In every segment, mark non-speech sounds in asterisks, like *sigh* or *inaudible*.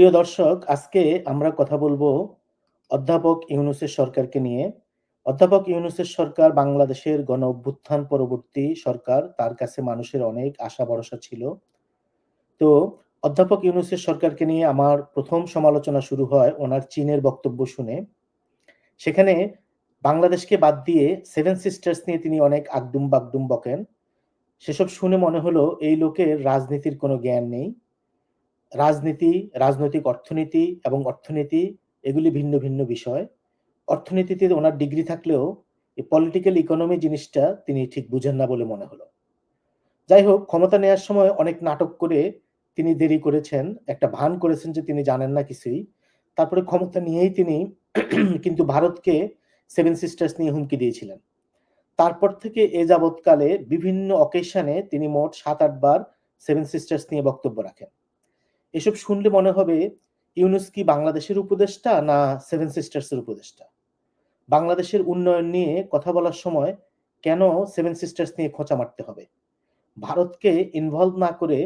প্রিয় দর্শক, আজকে আমরা কথা বলব অধ্যাপক ইউনুসের সরকারকে নিয়ে। অধ্যাপক ইউনুসের সরকার বাংলাদেশের গণ অভ্যুত্থান পরবর্তী সরকার, তার কাছে মানুষের অনেক আশা ভরসা ছিল। তো অধ্যাপক ইউনুসের সরকারকে নিয়ে আমার প্রথম সমালোচনা শুরু হয় ওনার চীনের বক্তব্য শুনে। সেখানে বাংলাদেশকে বাদ দিয়ে সেভেন সিস্টার্স নিয়ে তিনি অনেক আগডুম বাগডুম বকেন। সেসব শুনে মনে হলো এই লোকের রাজনীতির কোনো জ্ঞান নেই। রাজনীতি, রাজনৈতিক অর্থনীতি এবং অর্থনীতি এগুলি ভিন্ন ভিন্ন বিষয়। অর্থনীতিতে ওনার ডিগ্রি থাকলেও এই পলিটিক্যাল ইকোনমি জিনিসটা তিনি ঠিক বুঝেন না বলে মনে হলো। যাই হোক, ক্ষমতা নেওয়ার সময় অনেক নাটক করে তিনি দেরি করেছেন। একটা ভান করেছেন যে তিনি জানেন না কিছুই। তারপরে ক্ষমতা নিয়েই তিনি *clears throat* কিন্তু ভারতকে সেভেন সিস্টার্স নিয়ে হুমকি দিয়েছিলেন। তারপর থেকে এ যাবৎকালে বিভিন্ন অকেশনে তিনি মোট সাত আটবার সেভেন সিস্টার্স নিয়ে বক্তব্য রাখেন। এসব শুনলে মনে হবে ইউনুস কি বাংলাদেশের উপদেষ্টা না সেভেন সিস্টার্সের উপদেষ্টা? বাংলাদেশের উন্নয়ন নিয়ে কথা বলার সময় কেন সেভেন সিস্টার্স নিয়ে খোঁচা মারতে হবে? ভারতকে ইনভলভ না করে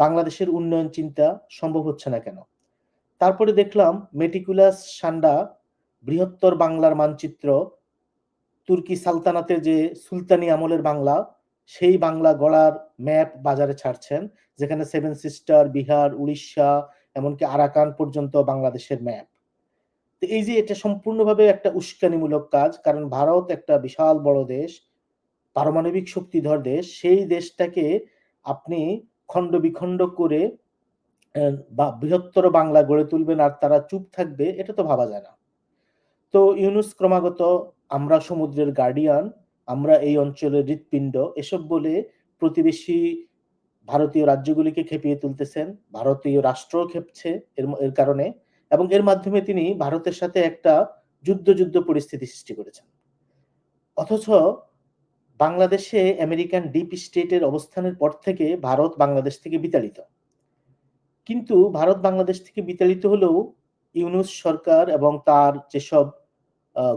বাংলাদেশের উন্নয়ন চিন্তা সম্ভব হচ্ছে না কেন? তারপরে দেখলাম মেটিকুলাস সান্ডা বৃহত্তর বাংলার মানচিত্র তুর্কি সালতানাতের যে সুলতানি আমলের বাংলা সেই বাংলা গড়ার ম্যাপ বাজারে ছাড়ছেন, যেখানে সেভেন সিস্টার বিহার উড়িষ্যা এমনকি আরাকান পর্যন্ত বাংলাদেশের ম্যাপ তো এই যে এটা সম্পূর্ণভাবে একটা উস্কানিমূলক কাজ, কারণ ভারত একটা বিশাল বড় দেশ, পারমাণবিক শক্তিধর দেশ, সেই দেশটাকে আপনি খণ্ড বিখণ্ড করে বা বৃহত্তর বাংলা গড়ে তুলবেন আর তারা চুপ থাকবে, এটা তো ভাবা যায় না। তো ইউনুস ক্রমাগত আমরা সমুদ্রের গার্ডিয়ান আমরা এই অঞ্চলের হৃৎপিণ্ড, এসব বলে প্রতিবেশী ভারতীয় রাজ্যগুলিকে খেপিয়ে তুলতেছেন, ভারতীয় রাষ্ট্র খেপছে এর এর কারণে এবং এর মাধ্যমে তিনি ভারতের সাথে একটা যুদ্ধ যুদ্ধ পরিস্থিতি সৃষ্টি করেছেন। অথচ বাংলাদেশে আমেরিকান ডিপ স্টেটের অবস্থানের পর থেকে ভারত বাংলাদেশ থেকে বিতাড়িত। কিন্তু ভারত বাংলাদেশ থেকে বিতাড়িত হলেও ইউনুস সরকার এবং তার যেসব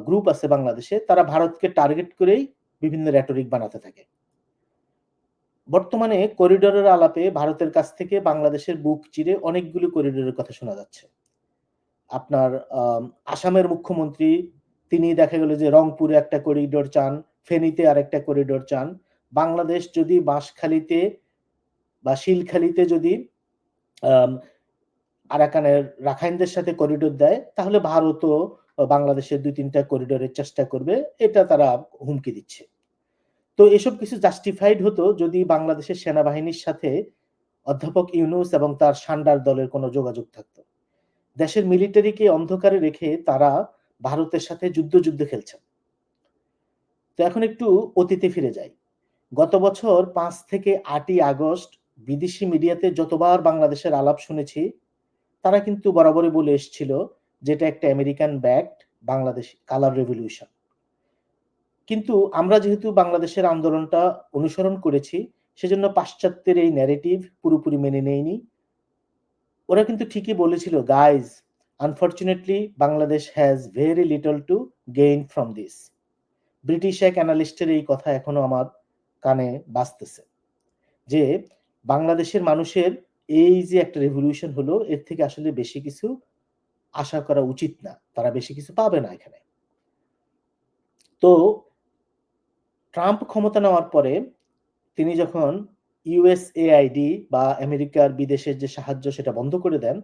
গ্রুপ আছে বাংলাদেশে, তারা ভারতকে টার্গেট করেই বিভিন্ন র্যাটরিক বানাতে থাকে। বর্তমানে করিডোরের আলাপে ভারতের কাছ থেকে বাংলাদেশের বুক চিরে অনেকগুলো করিডোরের কথা শোনা যাচ্ছে। আপনার আসামের মুখ্যমন্ত্রী, তিনি দেখা গেল যে রংপুরে একটা করিডোর চান, ফেনীতে আরেকটা করিডোর চান। বাংলাদেশ যদি বাঁশখালীতে বা শিলখালীতে যদি আরাকানের রাখাইনদের সাথে করিডোর দেয়, তাহলে ভারতও বাংলাদেশের দুই তিনটা করিডোরের চেষ্টা করবে, এটা তারা হুমকি দিচ্ছে। তো এসব কিছু জাস্টিফাইড হতো যদি বাংলাদেশের সেনাবাহিনীর সাথে অধ্যাপক ইউনুস এবং তার সান্ডার দলের কোনো যোগাযোগ থাকত। দেশের মিলিটারিকে অন্ধকারে রেখে তারা ভারতের সাথে যুদ্ধ যুদ্ধ খেলছেন তো এখন একটু অতীতে ফিরে যাই। গত বছর পাঁচ থেকে আটই আগস্ট বিদেশি মিডিয়াতে যতবার বাংলাদেশের আলাপ শুনেছি, তারা কিন্তু বরাবরই বলে এসছিল যেটা একটা American backed Bangladesh colour revolution কিন্তু আমরা যেহেতু বাংলাদেশের আন্দোলনটা অনুসরণ করেছি, সেজন্য পাশ্চাত্যের এই ন্যারেটিভ পুরোপুরি মেনে নেয়নি। ওরা কিন্তু ঠিকই বলেছিল guys unfortunately Bangladesh has very little to gain from this British এক অ্যানালিস্টের এই কথা এখনও আমার কানে বাঁচতেছে যে বাংলাদেশের মানুষের এই যে একটা রেভলিউশন হলো, এর থেকে আসলে বেশি কিছু আশা করা উচিত না। তারা বেশি কিছু পাবে না এখানে। তো ট্রাম্প ক্ষমতা নেওয়ার পরে তিনি যখন ইউএসএআইডি বা আমেরিকার বিদেশের যে সাহায্য সেটা বন্ধ করে দেন,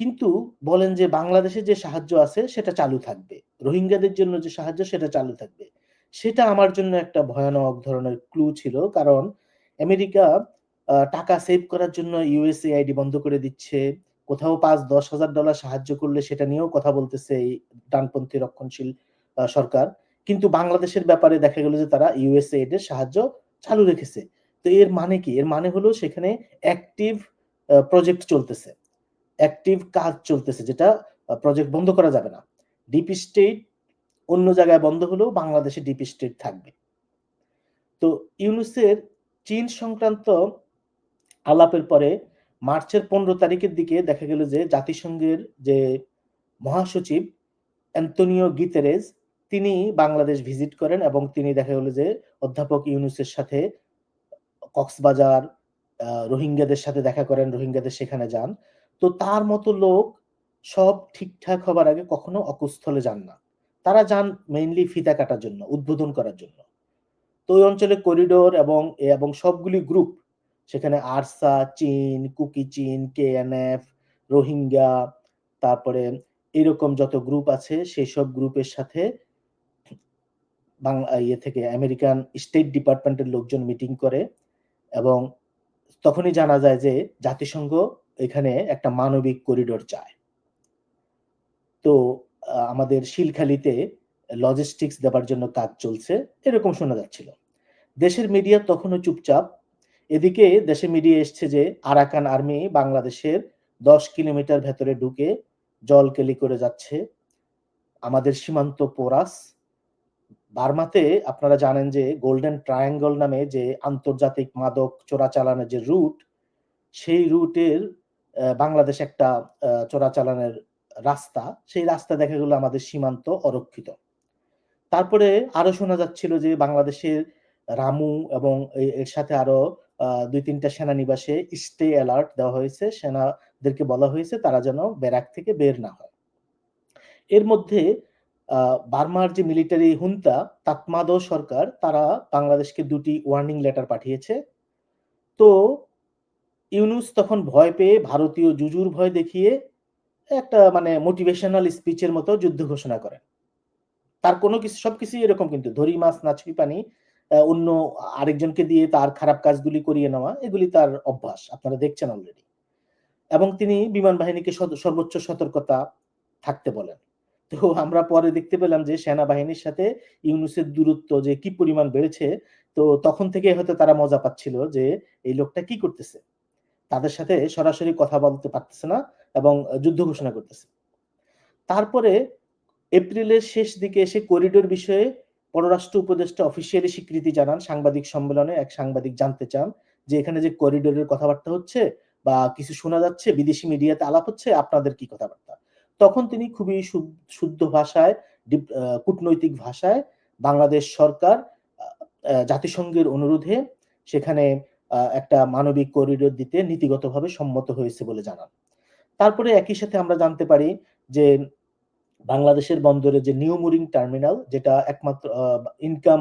কিন্তু বলেন যে বাংলাদেশে যে সাহায্য আছে সেটা চালু থাকবে। রোহিঙ্গাদের জন্য যে সাহায্য সেটা চালু থাকবে। সেটা আমার জন্য একটা ভয়ানক ধরনের ক্লু ছিল, কারণ আমেরিকা টাকা সেভ করার জন্য ইউএসএআইডি বন্ধ করে দিচ্ছে। কোথাও পাঁচ, দশ হাজার ডলার সাহায্য করলে সেটা নিয়েও কথা বলতেছে এই ডানপন্থী রক্ষণশীল সরকার। কিন্তু বাংলাদেশের ব্যাপারে দেখা গেল যে তারা ইউএসএইড এর সাহায্য চালু রেখেছে। তো এর মানে কি? এর মানে হলো সেখানে অ্যাক্টিভ প্রজেক্ট চলতেছে। অ্যাক্টিভ কাজ চলতেছে যেটা প্রজেক্ট বন্ধ করা যাবে না। ডিপ স্টেট অন্য জায়গায় বন্ধ হলেও বাংলাদেশে ডিপ স্টেট থাকবে। তো ইউনুসের চীন সংক্রান্ত আলাপের পরে মার্চের পনেরো তারিখের দিকে দেখা গেল যে জাতিসংঘের যে মহাসচিব অ্যান্তনিও গিতেরেজ তিনি বাংলাদেশ ভিজিট করেন এবং তিনি দেখা গেল যে অধ্যাপক ইউনুসের সাথে কক্সবাজার রোহিঙ্গাদের সাথে দেখা করেন, রোহিঙ্গাদের সেখানে যান। তো তার মতো লোক সব ঠিকঠাক হবার আগে কখনো অকুস্থলে যান না। তারা যান মেইনলি ফিতা কাটার জন্য, উদ্বোধন করার জন্য। তো ওই অঞ্চলে করিডোর এবং এবং সবগুলি গ্রুপ সেখানে আরসা, চীন, কুকি চীন, কেএনএফ, রোহিঙ্গা, তারপরে এরকম যত গ্রুপ আছে সেই সব গ্রুপের সাথে বাংলা ইয়ে থেকে আমেরিকান স্টেট ডিপার্টমেন্টের লোকজন মিটিং করে এবং তখনই জানা যায় যে জাতিসংঘ এখানে একটা মানবিক করিডোর চায়। তো আমাদের শিলখালিতে লজিস্টিক্স দেবার জন্য কাজ চলছে, এরকম শোনা যাচ্ছিল। দেশের মিডিয়া তখনও চুপচাপ এদিকে দেশে মিডিয়া এসছে যে আরাকান আর্মি বাংলাদেশের দশ কিলোমিটার ভেতরে ঢুকে জল কেলি করে যাচ্ছে। আমাদের সীমান্ত পোরাস, বার্মাতে আপনারা জানেন যে গোল্ডেন ট্রায়াঙ্গল নামে যে আন্তর্জাতিক মাদক চোরাচালানের যে রুট, সেই রুটের বাংলাদেশ একটা চোরাচালানের রাস্তা। সেই রাস্তা দেখা গেল আমাদের সীমান্ত অরক্ষিত। তারপরে আরও শোনা যাচ্ছিল যে বাংলাদেশের রামু এবং এর সাথে আরও দুই তিনটা সেনানিবাসে স্টে অ্যালার্ট দেওয়া হয়েছে। সেনাদেরকে বলা হয়েছে তারা যেন ব্যারাক থেকে বের না হয়। এর মধ্যে বার্মার যে মিলিটারি হুন্তা তাতমাদ সরকার, তারা বাংলাদেশকে দুটি ওয়ার্নিং লেটার পাঠিয়েছে। তো ইউনুস তখন ভয় পেয়ে ভারতীয় জুজুর ভয় দেখিয়ে একটা মানে মোটিভেশনাল স্পিচের মতো যুদ্ধ ঘোষণা করেন। তার কোনো কিছু সবকিছু এরকম কিন্তু ধরি মাছ নাচুই পানি অন্য আরেকজনকে দিয়ে তার খারাপ কাজগুলি করিয়ে নেওয়া, এগুলি তার অভ্যাস, আপনারা দেখছেন অলরেডি এবং তিনি বিমান বাহিনীকে সর্বোচ্চ সতর্কতা থাকতে বলেন। তো আমরা পরে দেখতে পেলাম যে সেনাবাহিনীর সাথে ইউনুসের দূরত্ব যে কি পরিমাণ বেড়েছে, তো তখন থেকে হয়তো তারা মজা পাচ্ছিল যে এই লোকটা কি করতেছে। তাদের সাথে সরাসরি কথা বলতে পারতেছে না এবং যুদ্ধ ঘোষণা করতেছে। তারপরে এপ্রিলের শেষ দিকে এসে করিডোর বিষয়ে পররাষ্ট্র উপদেষ্টা অফিসিয়ালি স্বীকৃতি জানান সাংবাদিক সম্মেলনে এক সাংবাদিক জানতে চান যে এখানে যে করিডোরের কথাবার্তা হচ্ছে বা কিছু শোনা যাচ্ছে, বিদেশি মিডিয়াতে আলাপ হচ্ছে, আপনাদের কি কথাবার্তা? তখন তিনি খুবই শুদ্ধ ভাষায় কূটনৈতিক ভাষায় বাংলাদেশ সরকার জাতিসংঘের অনুরোধে সেখানে একটা মানবিক করিডোর দিতে নীতিগতভাবে সম্মত হয়েছে বলে জানান। তারপরে একই সাথে আমরা জানতে পারি যে বাংলাদেশের বন্দরে যে নিউ মুরিং টার্মিনাল যেটা একমাত্র ইনকাম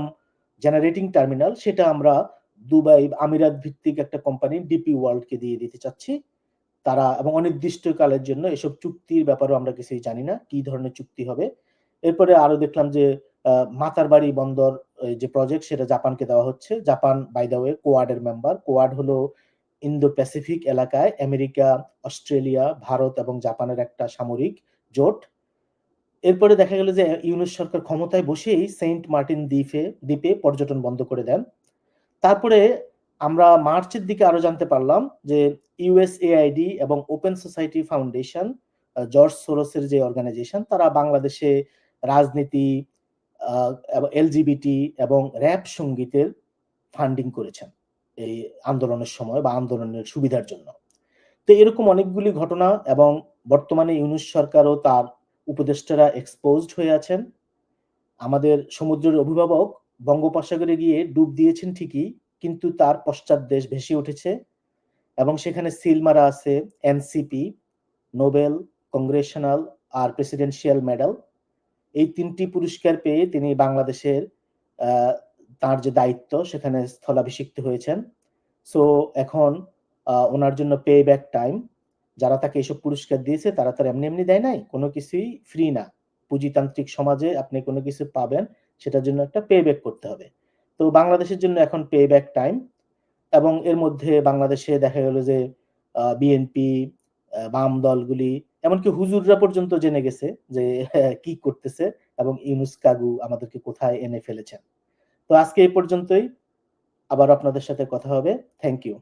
জেনারেটিং টার্মিনাল সেটা আমরা দুবাই আমিরাত ভিত্তিক একটা কোম্পানি ডিপি ওয়ার্ল্ডকে দিয়ে দিতে চাচ্ছি। তারা, এবং অনির্দিষ্টকালের জন্য এসব চুক্তির ব্যাপারেও আমরা কিছুই জানি না, কি ধরনের চুক্তি হবে। এরপরে আরও দেখলাম যে মাতারবাড়ি বন্দর যে প্রজেক্ট সেটা জাপানকে দেওয়া হচ্ছে। জাপান বাই দ্য ওয়ে কোয়াডের মেম্বার কোয়াড হলো ইন্দো প্যাসিফিক এলাকায় আমেরিকা, অস্ট্রেলিয়া, ভারত এবং জাপানের একটা সামরিক জোট। এরপরে দেখা গেল যে ইউনুস সরকার ক্ষমতায় বসেই সেন্ট মার্টিন দ্বীপে দ্বীপে পর্যটন বন্ধ করে দেন। তারপরে আমরা মার্চের দিকে আরও জানতে পারলাম যে ইউএসএআইডি এবং ওপেন সোসাইটি ফাউন্ডেশন জর্জ সোরসের যে অর্গানাইজেশন, তারা বাংলাদেশে রাজনীতি এলজিবিটি এবং র্যাপ সঙ্গীতের ফান্ডিং করেছেন এই আন্দোলনের সময় বা আন্দোলনের সুবিধার জন্য। তো এরকম অনেকগুলি ঘটনা এবং বর্তমানে ইউনুস সরকারও তার উপদেষ্টারা এক্সপোজড হয়ে আছেন। আমাদের সমুদ্রের অভিভাবক বঙ্গোপসাগরে গিয়ে ডুব দিয়েছেন ঠিকই, কিন্তু তার পশ্চাৎ দেশ ভেসে উঠেছে এবং সেখানে সিল মারা আছে এনসিপি নোবেল কংগ্রেশনাল আর প্রেসিডেন্সিয়াল মেডাল এই তিনটি পুরস্কার পেয়ে তিনি বাংলাদেশের তার যে দায়িত্ব সেখানে স্থলাভিষিক্ত হয়েছেন। সো এখন ওনার জন্য পে ব্যাক টাইম যারা তাকে এসব পুরস্কার দিয়েছে, তারা তার এমনি এমনি দেয় নাই। কোনো কিছুই ফ্রি না। পুঁজিতান্ত্রিক সমাজে আপনি কোনো কিছু পাবেন, সেটার জন্য একটা পে ব্যাক করতে হবে। তো বাংলাদেশের জন্য এখন পে ব্যাক টাইম এবং এর মধ্যে বাংলাদেশে দেখা গেল যে বিএনপি বাম দলগুলি, এমনকি হুজুররা পর্যন্ত জেনে গেছে যে কি করতেছে এবং ইউনুস কাগু আমাদেরকে কোথায় এনে ফেলেছেন। তো আজকে এই পর্যন্তই। আবার আপনাদের সাথে কথা হবে। Thank you